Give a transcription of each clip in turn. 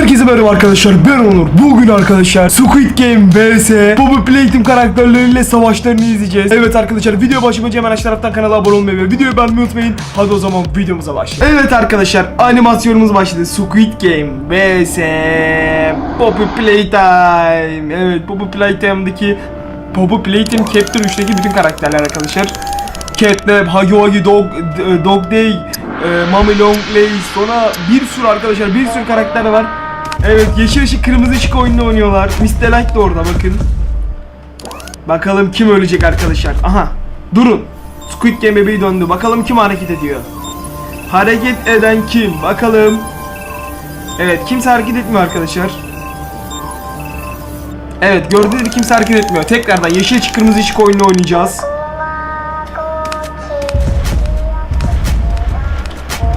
Herkese merhaba arkadaşlar ben Onur. Bugün arkadaşlar Squid Game vs. Bobby Playtime karakterleriyle savaşlarını izleyeceğiz. Evet arkadaşlar video başlayınca hemen aşağı taraftan kanala abone olmayı ve videoyu beğenmeyi unutmayın. Hadi o zaman videomuza başlayalım. Evet arkadaşlar animasyonumuz başladı. Squid Game vs. Bobby Playtime Evet Bobby Playtime'daki Bobby Playtime Chapter 3'teki bütün karakterler arkadaşlar. Catnap, Wuggy Dog, Dog Day, e, Mommy Long Legs, sonra bir sürü arkadaşlar bir sürü karakter var. Evet yeşil ışık kırmızı ışık oyununu oynuyorlar. Mr. Light de orada bakın. Bakalım kim ölecek arkadaşlar. Aha durun. Squid Game bebeği döndü. Bakalım kim hareket ediyor. Hareket eden kim? Bakalım. Evet kimse hareket etmiyor arkadaşlar. Evet gördüğünüz gibi kimse hareket etmiyor. Tekrardan yeşil ışık kırmızı ışık oyununu oynayacağız.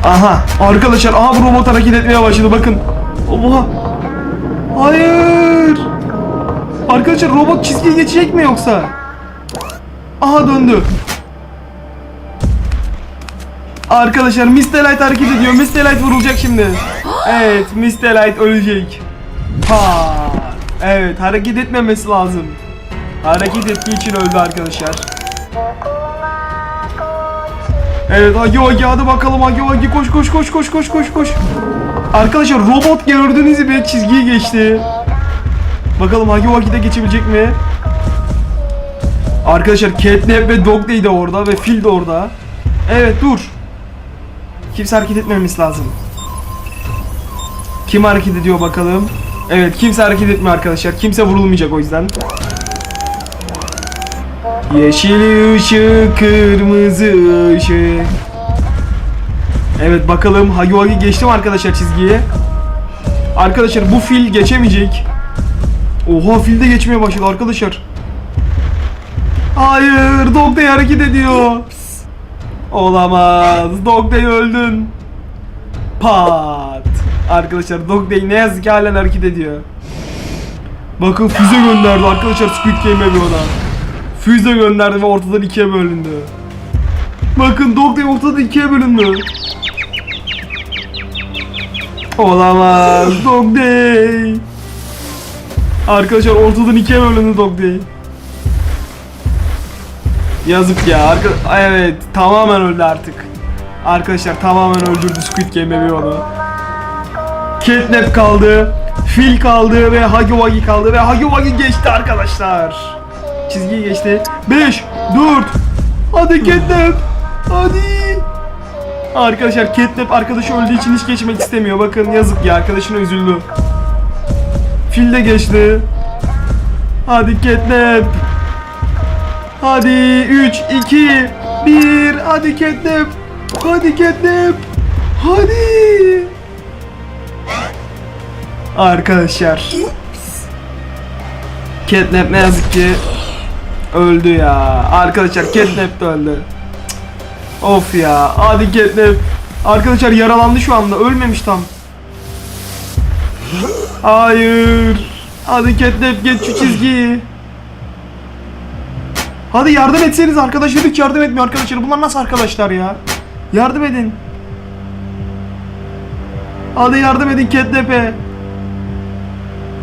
Aha arkadaşlar aha bu robot hareket etmeye başladı bakın. Oha. Hayır. Arkadaşlar robot çizgiye geçecek mi yoksa? Aha döndü. Arkadaşlar Mr. Light hareket ediyor. Mr. Light vurulacak şimdi. Evet Mr. Light ölecek. Ha. Evet hareket etmemesi lazım. Hareket ettiği için öldü arkadaşlar. Evet Hagi Hagi hadi bakalım Hagi Hagi koş koş koş koş koş koş koş. Arkadaşlar robot gördüğünüz gibi çizgiyi geçti. Bakalım Hagi de geçebilecek mi? Arkadaşlar Catnap ve Dog Day de orada ve Phil de orada. Evet dur. Kimse hareket etmememiz lazım. Kim hareket ediyor bakalım. Evet kimse hareket etmiyor arkadaşlar. Kimse vurulmayacak o yüzden. Yeşil ışık, kırmızı ışık. Evet bakalım Hagi Wagi geçti mi arkadaşlar çizgiyi? Arkadaşlar bu fil geçemeyecek. Oha fil de geçmeye başladı arkadaşlar. Hayır Dog Day hareket ediyor. Olamaz. Dog Day öldün. Pat. Arkadaşlar Dog Day ne yazık ki halen hareket ediyor. Bakın füze gönderdi arkadaşlar Squid Game'e bir ona. Füze gönderdi ve ortadan ikiye bölündü. Bakın Dog Day ortadan ikiye bölündü. Olamaz Dog Day. Arkadaşlar ortadan ikiye bölündü Dog Day. Yazık ya. Arka evet tamamen öldü artık. Arkadaşlar tamamen öldürdü Squid Game bebeği onu. Catnap kaldı. Phil kaldı ve Huggy Wuggy kaldı ve Huggy Wuggy geçti arkadaşlar. Çizgiyi geçti. 5 4 Hadi Catnap. Hadi. Arkadaşlar Catnap arkadaşı öldüğü için hiç geçmek istemiyor. Bakın yazık ya arkadaşına üzüldü. Phil de geçti. Hadi Catnap. Hadi 3 2 1 Hadi Catnap. Hadi Catnap. Hadi. Arkadaşlar. Catnap ne yazık ki öldü ya. Arkadaşlar Catnap de öldü. Of ya. Hadi Catnap. Arkadaşlar yaralandı şu anda. Ölmemiş tam. Hayır. Hadi Catnap geç şu çizgiyi. Hadi yardım etseniz arkadaşlar hiç yardım etmiyor arkadaşlar. Bunlar nasıl arkadaşlar ya? Yardım edin. Hadi yardım edin Catnap'e.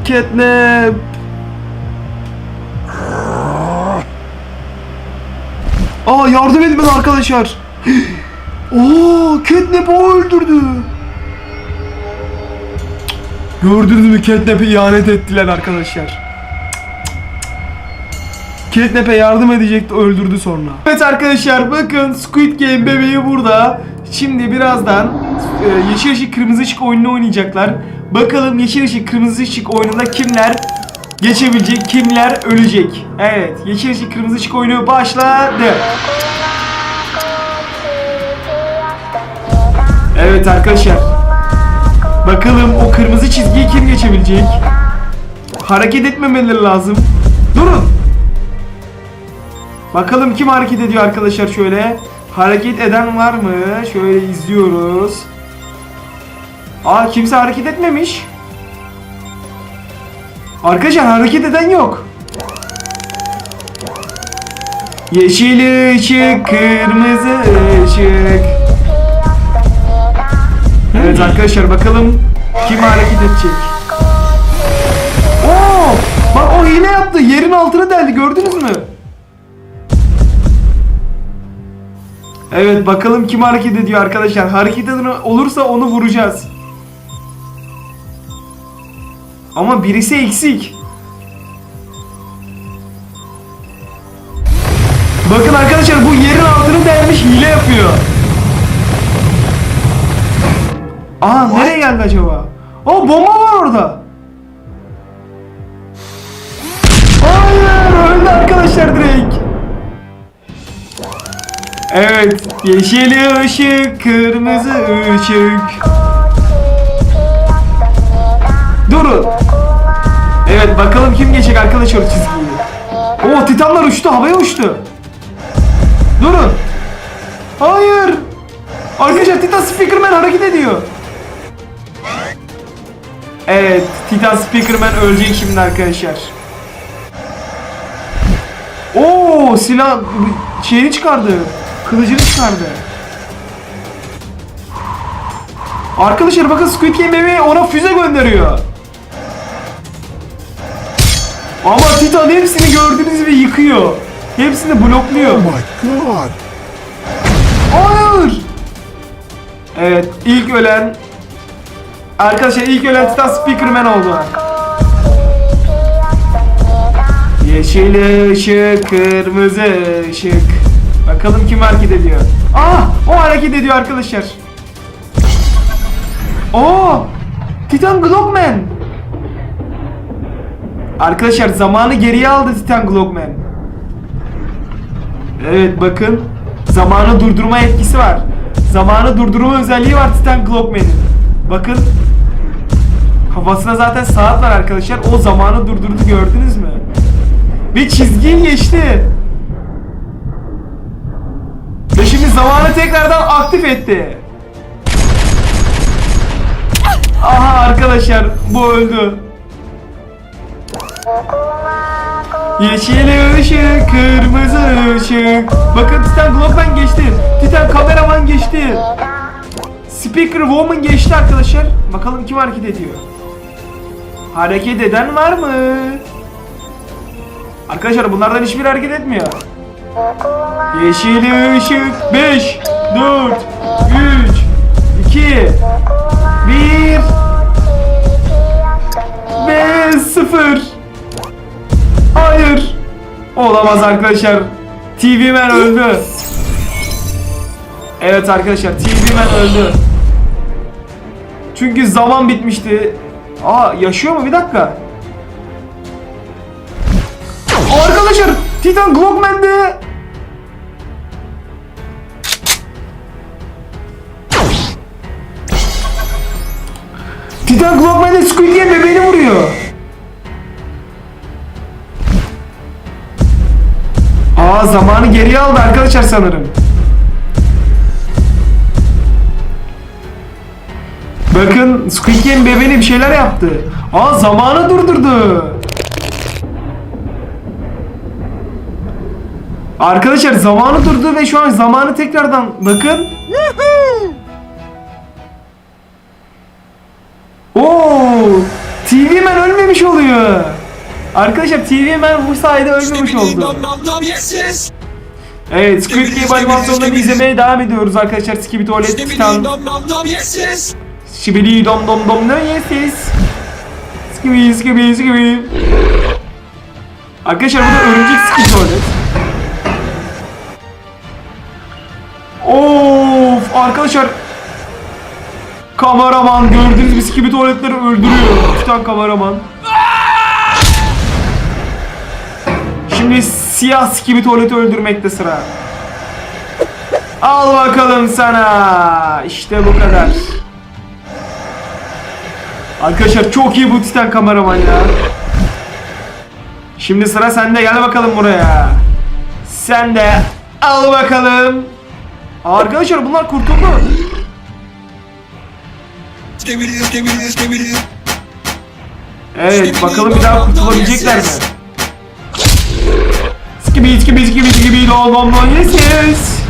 Catnap. Aa yardım edin arkadaşlar. Oo Catnap'ı o öldürdü. Gördünüz mü Catnap'e ihanet ettiler arkadaşlar. Catnap'e yardım edecekti öldürdü sonra. Evet arkadaşlar bakın Squid Game bebeği burada. Şimdi birazdan e, yeşil ışık kırmızı ışık oyununu oynayacaklar. Bakalım yeşil ışık kırmızı ışık oyununda kimler geçebilecek, kimler ölecek. Evet yeşil ışık kırmızı ışık oyunu başladı. Evet arkadaşlar. Bakalım o kırmızı çizgiyi kim geçebilecek? Hareket etmemeleri lazım. Durun. Bakalım kim hareket ediyor arkadaşlar şöyle. Hareket eden var mı? Şöyle izliyoruz. Aa kimse hareket etmemiş. Arkadaşlar hareket eden yok. Yeşil ışık, kırmızı ışık edeceğiz arkadaşlar. Bakalım kim hareket edecek. Oo! Bak o hile yaptı. Yerin altına deldi. Gördünüz mü? Evet bakalım kim hareket ediyor arkadaşlar. Hareket eden olursa onu vuracağız. Ama birisi eksik. Bakın arkadaşlar bu yerin altını delmiş hile yapıyor. Aa nereye geldi acaba? O bomba var orada. Hayır öldü arkadaşlar direkt. Evet yeşil ışık kırmızı ışık. Durun. Evet bakalım kim geçecek arkadaşlar çizgiyi. Oo titanlar uçtu havaya uçtu. Durun. Hayır. Arkadaşlar Titan Speakerman hareket ediyor. Evet, Titan Speakerman ölecek şimdi arkadaşlar. Oo, silah şeyini çıkardı. Kılıcını çıkardı. Arkadaşlar bakın Squid Game bebeği ona füze gönderiyor. Ama Titan hepsini gördüğünüz gibi yıkıyor. Hepsini blokluyor. Oh my god! Hayır. Evet ilk ölen Arkadaşlar ilk ölen Titan Speakerman oldu. Yeşil ışık, kırmızı ışık. Bakalım kim hareket ediyor. Ah, o hareket ediyor arkadaşlar. Oo! Titan Glockman. Arkadaşlar zamanı geriye aldı Titan Glockman. Evet bakın. Zamanı durdurma etkisi var. Zamanı durdurma özelliği var Titan Clockman'in. Bakın. Kafasına zaten saat var arkadaşlar. O zamanı durdurdu gördünüz mü? Ve çizgiyi geçti. Ve şimdi zamanı tekrardan aktif etti. Aha arkadaşlar bu öldü. Yeşil ışık, kırmızı ışık. Bakın Titan Glockman geçti. Titan kameraman geçti. Speaker Woman geçti arkadaşlar. Bakalım kim hareket ediyor. Hareket eden var mı? Arkadaşlar bunlardan hiçbir hareket etmiyor. Yeşil ışık 5 4 3 2 1 ve 0 Hayır. Olamaz arkadaşlar. TV Man öldü. Evet arkadaşlar TV Man öldü. Çünkü zaman bitmişti. Aa yaşıyor mu? Bir dakika. Arkadaşlar Titan Glockman'de Titan Glockman'de Squid Game bebeğini vuruyor. Aa zamanı geriye aldı arkadaşlar sanırım. Bakın Squid Game bebeğine bir şeyler yaptı. Aa zamanı durdurdu. Arkadaşlar zamanı durdu ve şu an zamanı tekrardan bakın. Oo! TV Man ölmemiş oluyor. Arkadaşlar TV Man bu sayede ölmemiş oldu. Evet Squid Game animasyonlarını izlemeye devam ediyoruz arkadaşlar. Skibidi Tuvalet Titan. Şibidi dom dom dom ne yesiz. Skibidi skibidi skibidi. Arkadaşlar burada örümcek Skibidi Tuvalet. Of arkadaşlar Kameraman gördüğünüz gibi Skibidi tuvaletleri öldürüyor. Titan kameraman. Şimdi siyah Skibidi tuvaleti öldürmekte sıra. Al bakalım sana. İşte bu kadar. Arkadaşlar çok iyi bu Titan kameraman ya. Şimdi sıra sende gel bakalım buraya. Sen de al bakalım. Arkadaşlar bunlar kurtuldu. Evet bakalım bir daha kurtulabilecekler mi? Skibi skibi skibi skibi dom dom dom yes yes.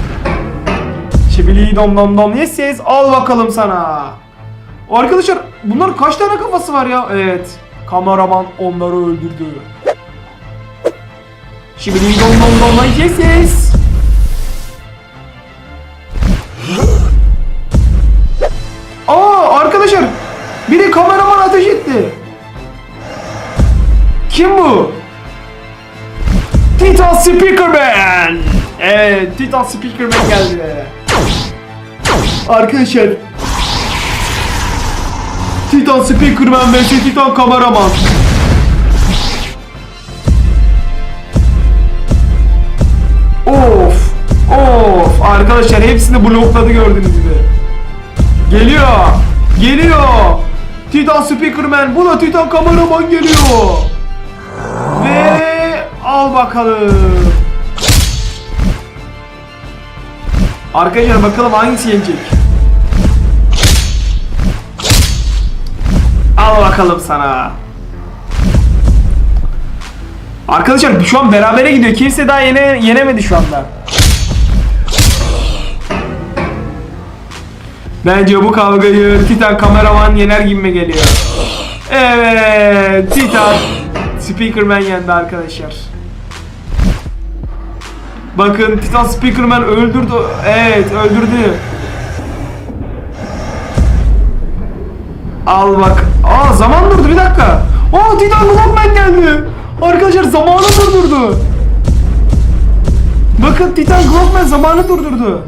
Şibili dom dom dom yes yes. Al bakalım sana. Arkadaşlar bunlar kaç tane kafası var ya? Evet. Kameraman onları öldürdü. Şimdi don don don don yes yes. Aa arkadaşlar biri kameraman ateş etti. Kim bu? Titan Speakerman. Evet Titan Speakerman geldi. Arkadaşlar Titan Speakerman vs Titan Kameraman. Of! Of! Arkadaşlar hepsini blokladı gördüğünüz gibi. Geliyor! Geliyor! Titan Speakerman, bu da Titan Kameraman geliyor. Ve al bakalım. Arkadaşlar bakalım hangisi yenecek? Al bakalım sana. Arkadaşlar şu an berabere gidiyor. Kimse daha yene, yenemedi şu anda. Bence bu kavgayı Titan kameraman yener gibime geliyor. Evet, Titan Speakerman yendi arkadaşlar. Bakın Titan Speakerman öldürdü. Evet, öldürdü. Al bak. Aa zaman durdu bir dakika. Aa Titan Glockman geldi. Arkadaşlar zamanı durdurdu. Bakın Titan Glockman zamanı durdurdu.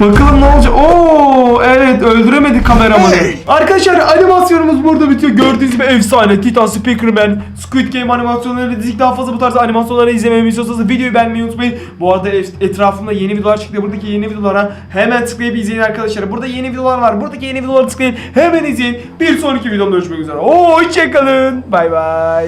Bakalım ne olacak. Oo evet öldüremedi kameramanı. Arkadaşlar animasyonumuz burada bitiyor. Gördüğünüz gibi efsane Titan Speakerman, Squid Game animasyonları dedik. Daha fazla bu tarz animasyonları izlememi istiyorsanız videoyu beğenmeyi unutmayın. Bu arada et- etrafımda yeni videolar çıktı. Buradaki yeni videolara hemen tıklayıp izleyin arkadaşlar. Burada yeni videolar var. Buradaki yeni videoları tıklayın. Hemen izleyin. Bir sonraki videomda görüşmek üzere. Oo hoşçakalın. Bay bay.